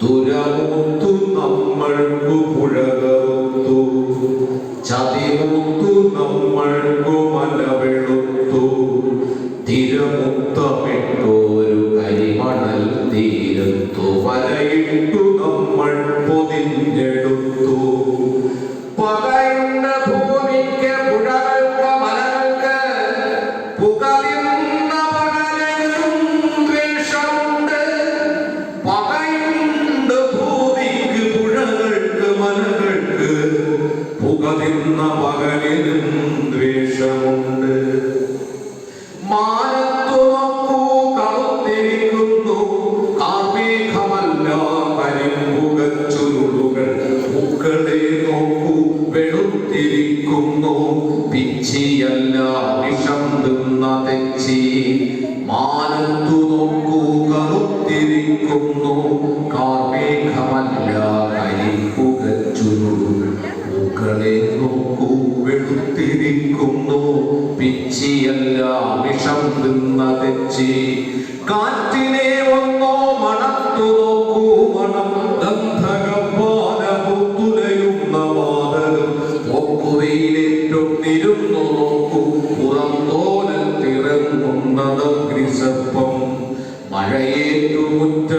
ദുരമുത്തു നമ്മൾക്കു പുഴകറുത്തു ചതിമുത്തു നമ്മൾക്കു മലവെളുത്തു. തിരമുത്തമിട്ടോരു കരിമണൽ തീരത്തു വലയിട്ടു പുകതിന്ന പകലിലും ദ്വേഷമുണ്ട് മാനത്തു നോക്കൂ കറുത്തിരിക്കുന്നു കാർമേഘമല്ല കരിമ്പുകച്ചുരുളുകൾ പൂക്കളെ നോക്കൂ വെളുത്തിരിക്കുന്നു പിച്ചിയല്ല വിഷം തിന്ന തെച്ചി. മാനത്തു നോക്കൂ കറുത്തിരിക്കുന്നു തെച്ചിയല്ല വിഷം തിന്ന തെച്ചി കാറ്റിനെ ഒന്നോ മണത്തു നോക്കൂ മണം ഗന്ധകം പോലെ പുത്തുലയുന്ന വാതകം ഒക്കുവയിലേറ്റൊന്നിരുന്നു നോക്കൂ പുറന്തോലത്തിറങ്ങുന്നത് ഗ്രിസപ്പം മഴയേറ്റു മുറ്റ